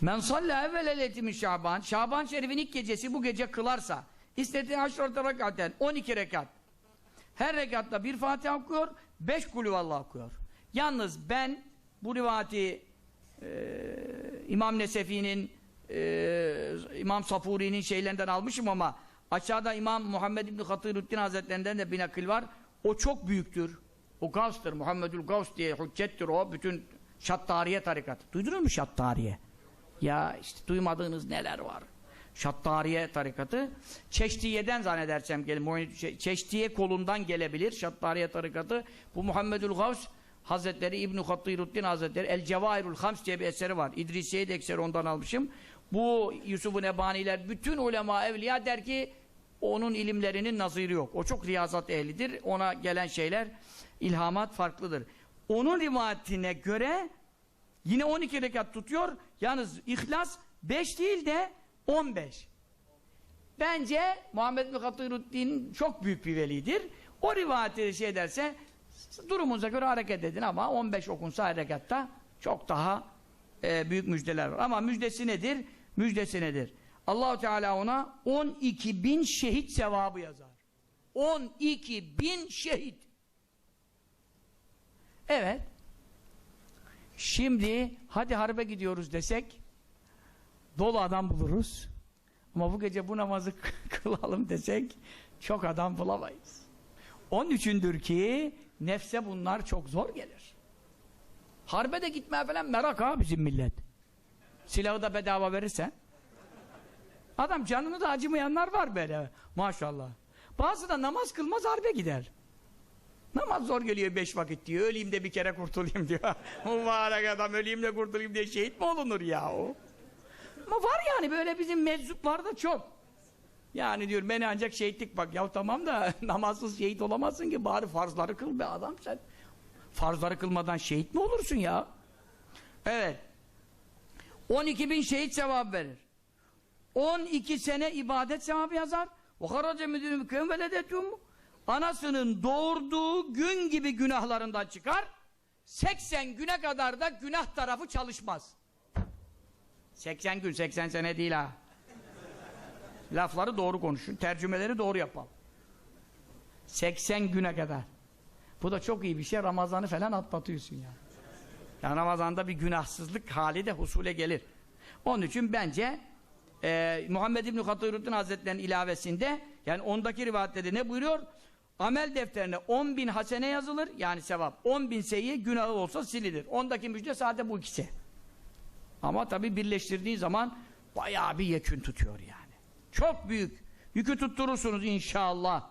Men salla evvele leytimi Şaban. Şaban şerifin ilk gecesi bu gece kılarsa istediği haşrata rekaten 12 rekat. Her rekatta bir Fatiha okuyor, beş kulüvallah okuyor. Yalnız ben bu rivati e, İmam Nesefi'nin e, İmam Safuri'nin şeylerinden almışım ama aşağıda İmam Muhammed İbni Hatırüddin Hazretlerinden de bir nakil var. O çok büyüktür. O Gavs'tır. Muhammedül Gavs diye hüccettir o. Bütün Şattariye tarikatı. Duydunuz mu Şattariye? Ya işte duymadığınız neler var. Şattariye tarikatı Çeştiye'den zannedersem gelir. Şey, Çeştiye kolundan gelebilir Şattariye tarikatı. Bu Muhammedül Gavs Hazretleri İbn-i Hattiruddin Hazretleri El Cevahirul Hams diye bir eseri var. İdrisiye de ekseri ondan almışım. Bu Yusuf-u Nebaniler bütün ulema evliya der ki onun ilimlerinin nazırı yok. O çok riyazat ehlidir. Ona gelen şeyler ilhamat farklıdır. Onun rivayetine göre yine 12 rekat tutuyor. Yalnız ihlas 5 değil de 15. Bence Muhammed bin Hatiruddin çok büyük bir velidir. O rivayeti şey ederse durumunuza göre hareket edin ama 15 okunsa harekatta çok daha e, büyük müjdeler var. Ama müjdesi nedir? Müjdesi nedir? Allahu Teala ona 12 bin şehit sevabı yazar. 12 bin şehit. Evet. Şimdi hadi harbe gidiyoruz desek dolu adam buluruz. Ama bu gece bu namazı kılalım desek çok adam bulamayız. Onun üçündür ki nefse bunlar çok zor gelir. Harbe de gitmeye falan merak ha bizim millet. Silahı da bedava verirsen. Adam canını da acımayanlar var böyle maşallah. Bazı da namaz kılmaz harbe gider. Namaz zor geliyor beş vakit diyor. Öleyim de bir kere kurtulayım diyor. Mübarek adam öleyim de kurtulayım diye şehit mi olunur ya o? Ama var yani böyle bizim meczuplarda çok. Yani diyor beni ancak şehitlik bak. Ya tamam da namazsız şehit olamazsın ki bari farzları kıl be adam sen. Farzları kılmadan şehit mi olursun ya? Evet. 12 bin şehit sevabı verir. 12 sene ibadet sevabı yazar. وَخَرَجَ مِدُنُمْ كَمْ وَلَدَتُمْ Anasının doğurduğu gün gibi günahlarından çıkar. 80 güne kadar da günah tarafı çalışmaz. 80 gün, 80 sene değil ha. Lafları doğru konuşun, tercümeleri doğru yapalım. 80 güne kadar. Bu da çok iyi bir şey. Ramazan'ı falan atlatıyorsun ya. Ya Ramazan'da bir günahsızlık hali de husule gelir. Onun için bence e, Muhammed İbni Hatırüddin Hazretleri'nin ilavesinde yani ondaki rivayetlerde ne buyuruyor? Amel defterine 10 bin hasene yazılır yani sevap. 10 bin seyyi günahı olsa sililir. Ondaki müjde sadece bu ikisi. Ama tabi birleştirdiğin zaman bayağı bir yekün tutuyor yani. Çok büyük. Yükü tutturursunuz inşallah.